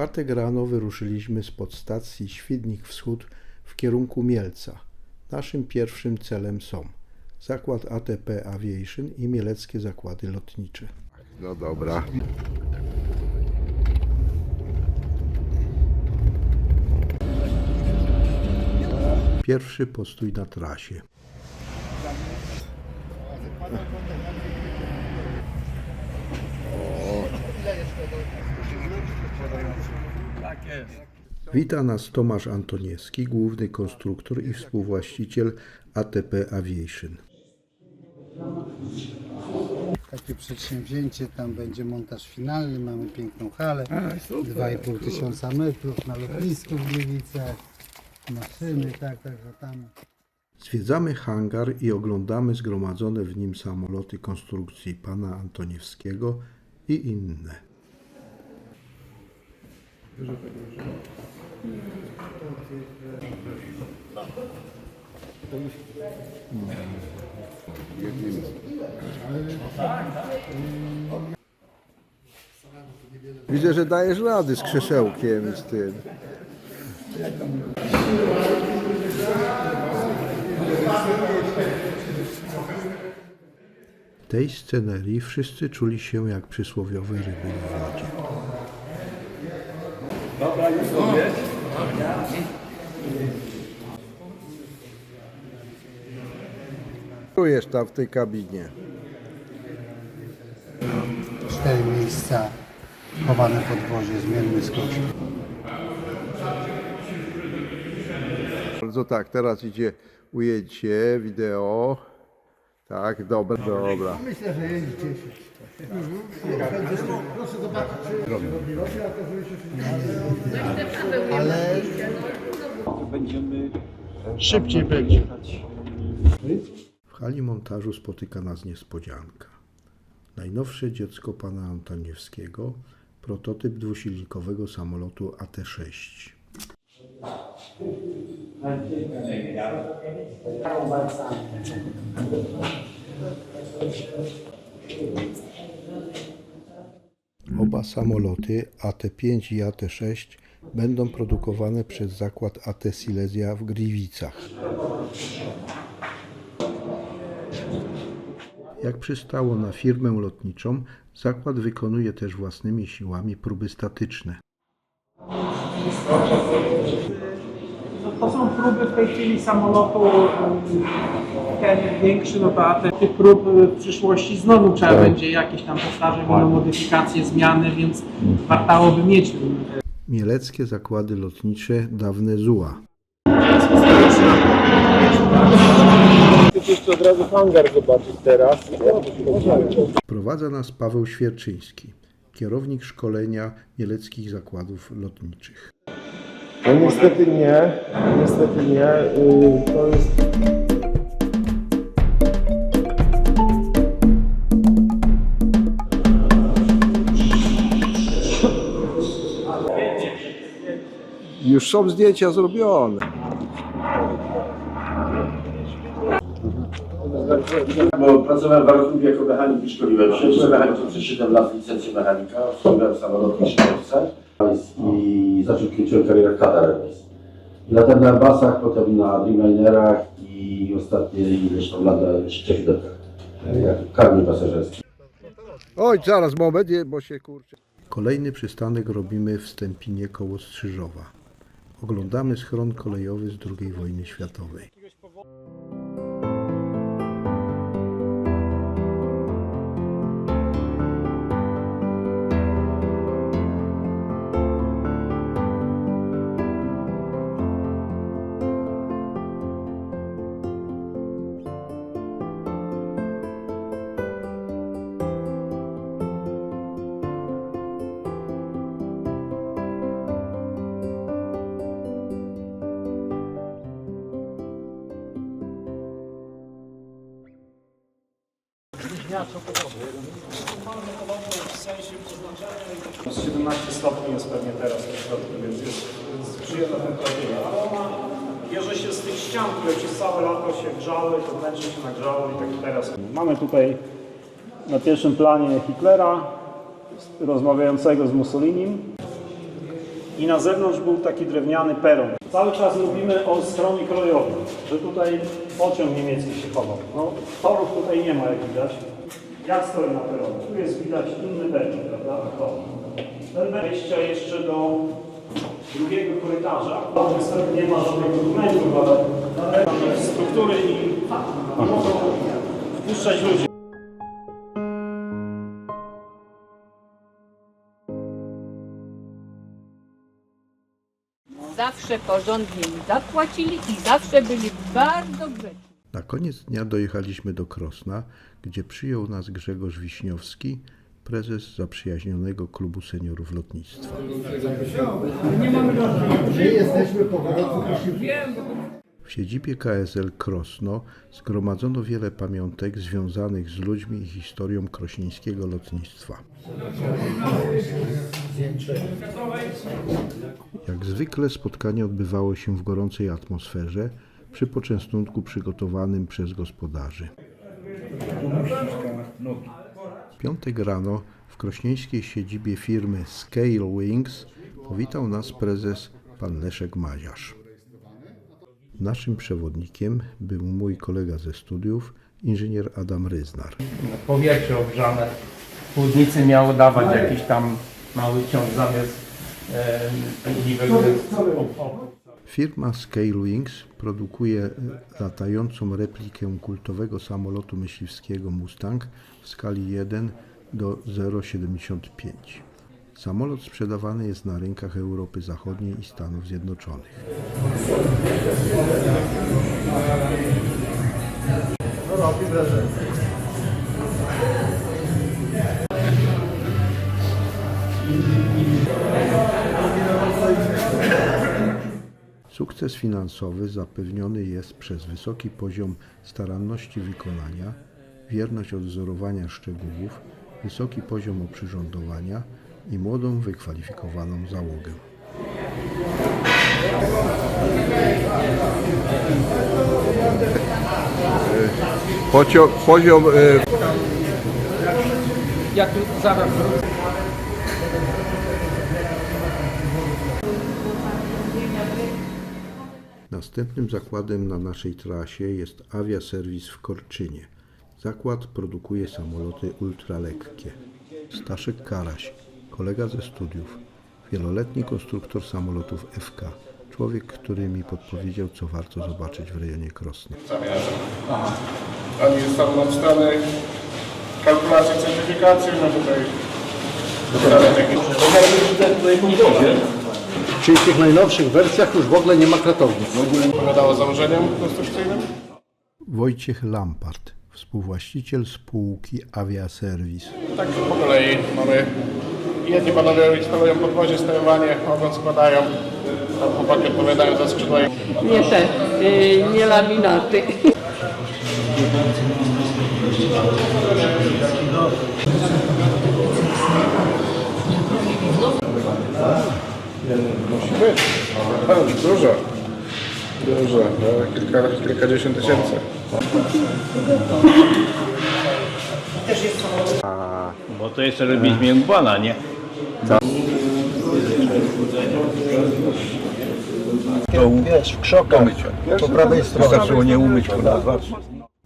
czwartek rano wyruszyliśmy z podstacji Świdnik Wschód w kierunku Mielca. Naszym pierwszym celem są zakład ATP Aviation i mieleckie zakłady lotnicze. No dobra. Pierwszy postój na trasie. Wita nas Tomasz Antoniewski, główny konstruktor i współwłaściciel ATP Aviation. Takie przedsięwzięcie, tam będzie montaż finalny, mamy piękną halę, 2,5 tysiąca metrów na lotnisku w Gliwicach, maszyny, tak, także tam Zwiedzamy hangar i oglądamy zgromadzone w nim samoloty konstrukcji pana Antoniewskiego i inne. Widzę, że dajesz rady z krzesełkiem i z tym. W tej scenerii wszyscy czuli się jak przysłowiowe ryby w wodzie. Czujesz tam w tej kabinie. cztery miejsca chowane podwozie, zmienny skocz. Bardzo tak, teraz idzie ujęcie, wideo. Tak, dobra, dobra. Myślę, że jest 10. Proszę zobaczyć, ale szybciej będzie. W hali montażu spotyka nas niespodzianka. Najnowsze dziecko pana Antoniewskiego, prototyp dwusilnikowego samolotu AT-6. Oba samoloty AT-5 i AT-6 będą produkowane przez zakład AT Silesia w Gliwicach. Jak przystało na firmę lotniczą, zakład wykonuje też własnymi siłami próby statyczne. To są próby w tej chwili samolotu ten większy, no to a te, tych prób w przyszłości znowu trzeba będzie jakieś tam powtarzać, będą modyfikacje, zmiany, więc wartałoby mieć Mieleckie zakłady lotnicze dawne ZUA. jeszcze od razu hangar zobaczyć teraz. Prowadza nas Paweł Świerczyński, kierownik szkolenia mieleckich zakładów lotniczych. No niestety nie, niestety nie. Yy, To jest Już są zdjęcia zrobione. Bo pracowałem w Arkuwie jako mechanik i szkoliłem się. Byłem mechanikiem przez 7 lat licencję mechanika, szkoliłem samoloty i szkolce i zacząłem kręciłem karierę w Qatar Airways. Latem na Airbusach, potem na Dreamlinerach i ostatnie ileś tam lat na Czechidokach. Jak karny pasażerski. Oj, zaraz, moment, bo się kurczę. Kolejny przystanek robimy w Stępinie koło Strzyżowa. Oglądamy schron kolejowy z II wojny światowej. Z 17 stopni jest pewnie teraz w środku, więc jest, jest przyjemna temperatura. Ale ona bierze się z tych ścian, które przez całe lato się grzały, to wnętrze się nagrzało i tak teraz. Mamy tutaj na pierwszym planie Hitlera rozmawiającego z Mussolinim. i na zewnątrz był taki drewniany peron. Cały czas mówimy o stronie krojowym, że tutaj pociąg niemiecki się chował. No, torów tutaj nie ma, jak widać. Jak stoi na peronie? Tu jest widać inny peron, prawda? To. Ten wejście jeszcze do drugiego korytarza. Niestety nie ma żadnych dokumentów, ale struktury i mogą wpuszczać ludzi. Zawsze porządnie mi zapłacili i zawsze byli bardzo grzeczni. Na koniec dnia dojechaliśmy do Krosna, gdzie przyjął nas Grzegorz Wiśniowski, prezes zaprzyjaźnionego klubu seniorów lotnictwa. My jesteśmy powrotu W siedzibie KSL Krosno zgromadzono wiele pamiątek związanych z ludźmi i historią krośnieńskiego lotnictwa. Jak zwykle spotkanie odbywało się w gorącej atmosferze przy poczęstunku przygotowanym przez gospodarzy. W piątek rano w krośnieńskiej siedzibie firmy Scale Wings powitał nas prezes pan Leszek Maziarz. Naszym przewodnikiem był mój kolega ze studiów, inżynier Adam Ryznar. powietrze ogrzane. Chłodnicy miało dawać jakiś tam mały ciąg zamiast e. Firma Scale Wings produkuje e, latającą replikę kultowego samolotu myśliwskiego Mustang w skali 1 do 0,75. Samolot sprzedawany jest na rynkach Europy Zachodniej i Stanów Zjednoczonych. Sukces finansowy zapewniony jest przez wysoki poziom staranności wykonania, wierność odwzorowania szczegółów, wysoki poziom oprzyrządowania i młodą, wykwalifikowaną załogę. Pociąg, poziom y, Ja tu zaraz Następnym zakładem na naszej trasie jest Aviaserwis w Korczynie. Zakład produkuje samoloty ultralekkie. Staszek Karaś, kolega ze studiów, wieloletni konstruktor samolotów FK, człowiek, który mi podpowiedział, co warto zobaczyć w rejonie Krosna. Tam jest tam od strony kalkulacji certyfikacji, no tutaj Czyli w tych najnowszych wersjach już w ogóle nie ma kratowni. w ogóle odpowiadało założeniom konstrukcyjnym. Wojciech Lampart, współwłaściciel spółki Aviaserwis. Tak po kolei mamy jedni panowie instalują podwozie, sterowanie, ogon składają, tam chłopaki odpowiadają za skrzydła. Nie te, y, nie laminaty. Musi być. Dużo. Dużo, no, kilka, kilkadziesiąt tysięcy. Bo to jeszcze robiliśmy błana, nie? Wiesz, w krzokach, po prawej stronie. Wystarczyło nie umyć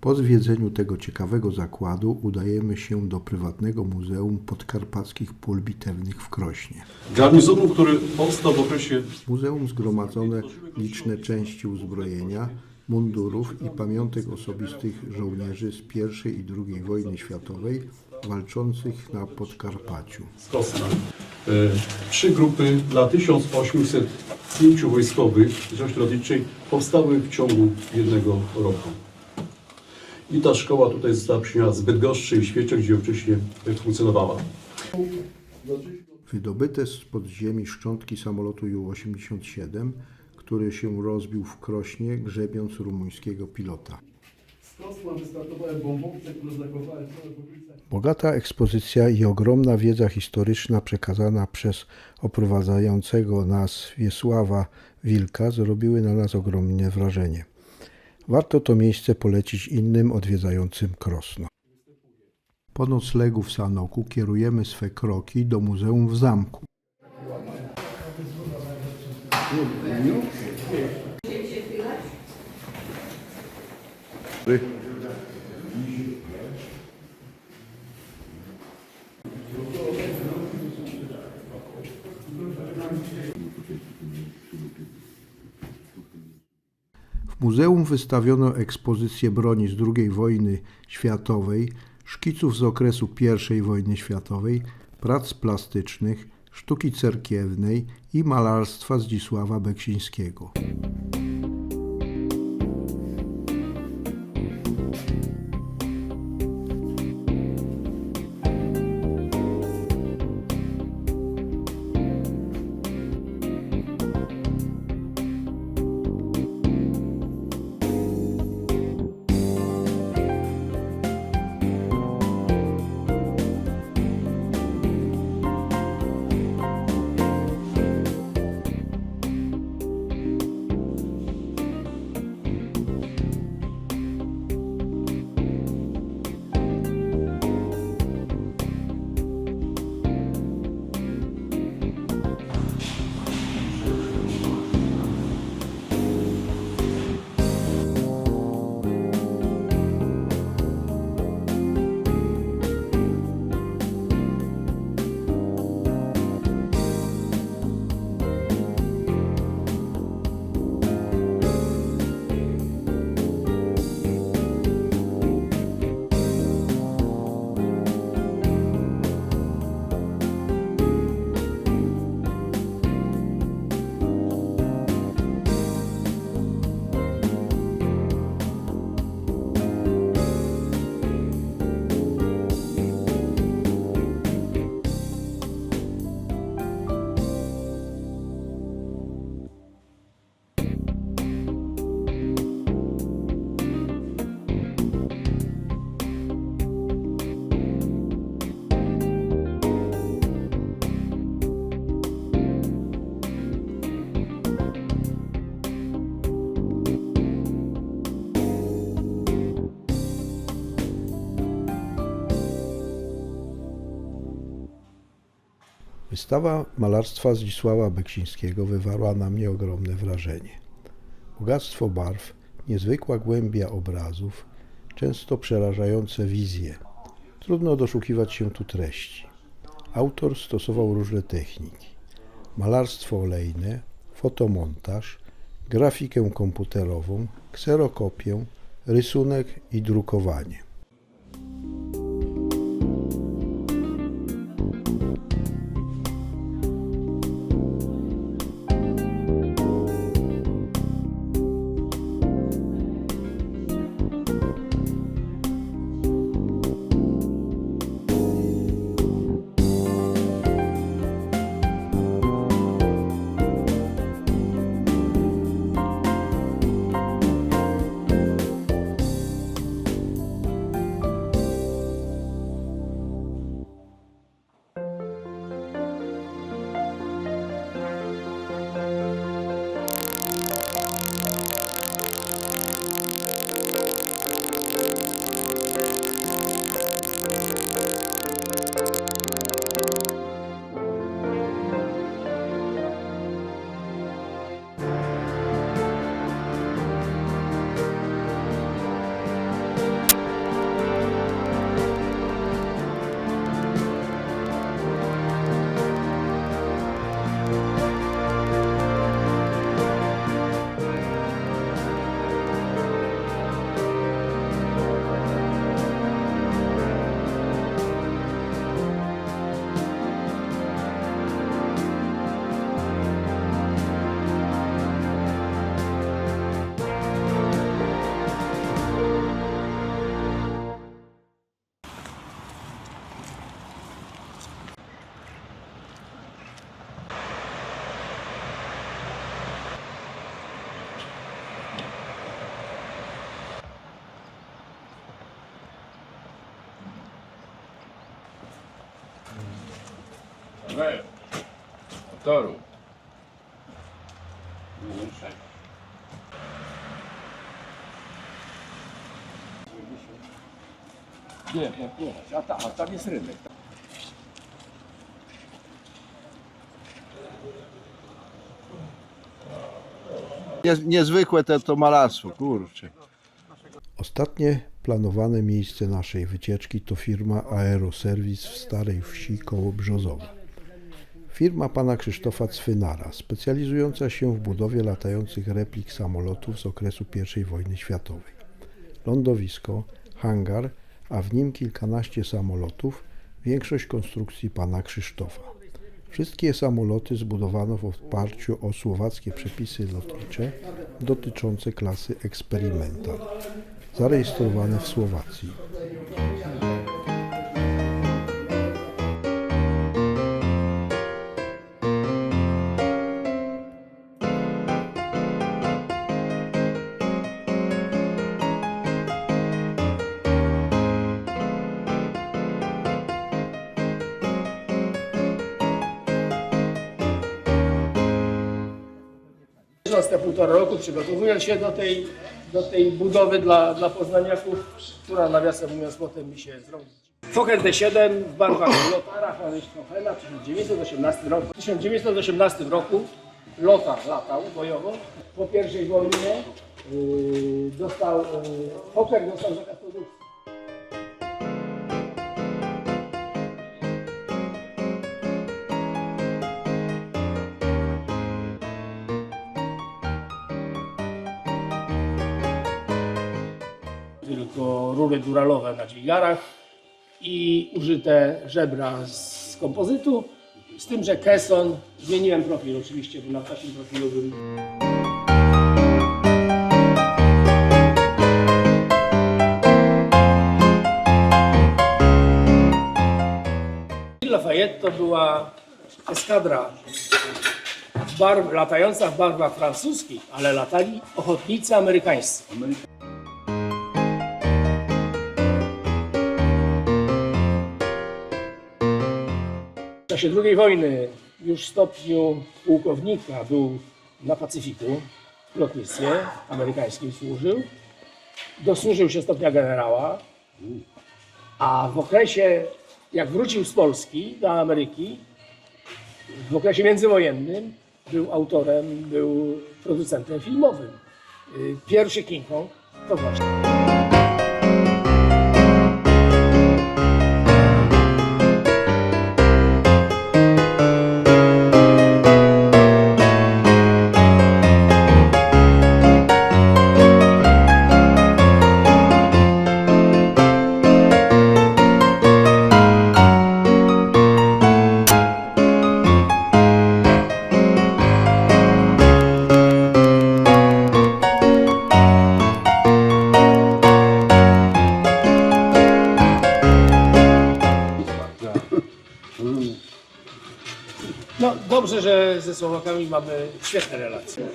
Po zwiedzeniu tego ciekawego zakładu udajemy się do prywatnego Muzeum Podkarpackich Pól Bitewnych w Krośnie. garnizonu, który powstał w okresie W muzeum zgromadzone liczne części uzbrojenia, mundurów i pamiątek osobistych żołnierzy z I i II wojny światowej walczących na Podkarpaciu. z Kosna. E, Trzy grupy dla 1805 wojskowych lotniczej powstały w ciągu jednego roku. I ta szkoła tutaj została przyjęta z Bydgoszczy i Świecie, gdzie wcześniej funkcjonowała. Wydobyte z podziemi szczątki samolotu Ju-87, który się rozbił w Krośnie, grzebiąc rumuńskiego pilota. Bogata ekspozycja i ogromna wiedza historyczna przekazana przez oprowadzającego nas Wiesława Wilka zrobiły na nas ogromne wrażenie. Warto to miejsce polecić innym odwiedzającym Krosno. Po noclegu w Sanoku kierujemy swe kroki do muzeum w zamku. W muzeum wystawiono ekspozycję broni z II wojny światowej, szkiców z okresu I wojny światowej, prac plastycznych, sztuki cerkiewnej i malarstwa Zdzisława Beksińskiego. Wystawa malarstwa Zdzisława Beksińskiego wywarła na mnie ogromne wrażenie. Bogactwo barw, niezwykła głębia obrazów, często przerażające wizje. Trudno doszukiwać się tu treści. Autor stosował różne techniki: malarstwo olejne, fotomontaż, grafikę komputerową, kserokopię, rysunek i drukowanie. Toru. Nie, nie, nie. A, ta, a tam jest rynek. niezwykłe te, to malarstwo, kurczę. Ostatnie planowane miejsce naszej wycieczki to firma Aeroserwis w Starej Wsi koło Brzozowa. Firma pana Krzysztofa Cwynara, specjalizująca się w budowie latających replik samolotów z okresu I wojny światowej. Lądowisko, hangar, a w nim kilkanaście samolotów, większość konstrukcji pana Krzysztofa. Wszystkie samoloty zbudowano w oparciu o słowackie przepisy lotnicze dotyczące klasy Experimental, zarejestrowane w Słowacji. Przez te półtora roku przygotowując się do tej, do tej budowy dla, dla poznaniaków, która nawiasem mówiąc potem mi się zrobi. Fokker D7 w barwach Lotara Hohenstauffena w 1918 roku. W 1918 roku Lotar latał bojowo. Po pierwszej wojnie yy, dostał, yy, Fokker dostał zakaz produkcji. Rury duralowe na dźwigarach i użyte żebra z kompozytu, z tym, że Kesson, zmieniłem profil oczywiście, bo na takim profilu był Lafayette to była eskadra barw, latająca w barwach francuskich, ale latali ochotnicy amerykańscy. Czasie II wojny już w stopniu pułkownika był na Pacyfiku w lotnictwie amerykańskim służył. Dosłużył się stopnia generała, a w okresie, jak wrócił z Polski do Ameryki, w okresie międzywojennym był autorem, był producentem filmowym. Y, Pierwszy King Kong to właśnie. Ze Słowakami mamy świetne relacje.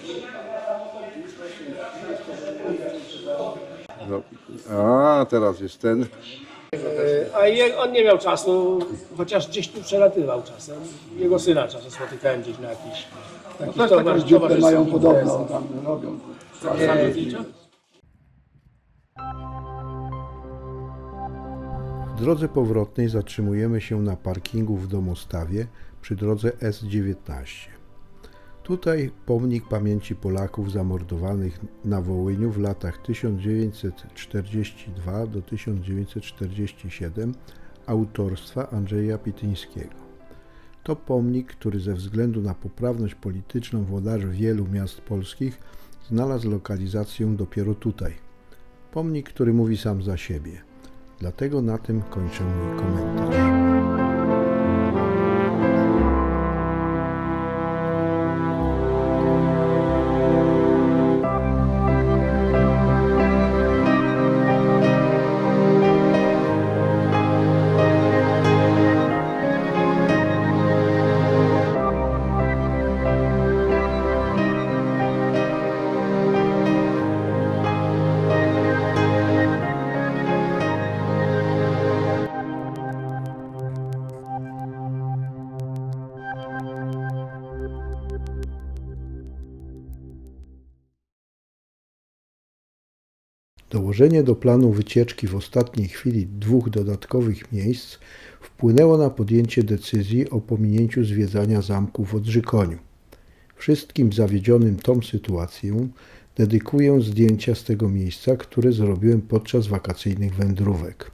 A, teraz jest ten. E, A je, on nie miał czasu, chociaż gdzieś tu przelatywał czasem. Jego syna czasem spotykałem gdzieś na jakiś taki no towar, mają podobno tam robią. W drodze powrotnej zatrzymujemy się na parkingu w Domostawie przy drodze S19. Tutaj pomnik pamięci Polaków zamordowanych na Wołyniu w latach 1942 do 1947 autorstwa Andrzeja Pityńskiego. To pomnik, który ze względu na poprawność polityczną włodarzy wielu miast polskich znalazł lokalizację dopiero tutaj. Pomnik, który mówi sam za siebie. Dlatego na tym kończę mój komentarz. Dołożenie do planu wycieczki w ostatniej chwili dwóch dodatkowych miejsc wpłynęło na podjęcie decyzji o pominięciu zwiedzania zamku w Odrzykoniu. Wszystkim zawiedzionym tą sytuacją dedykuję zdjęcia z tego miejsca, które zrobiłem podczas wakacyjnych wędrówek.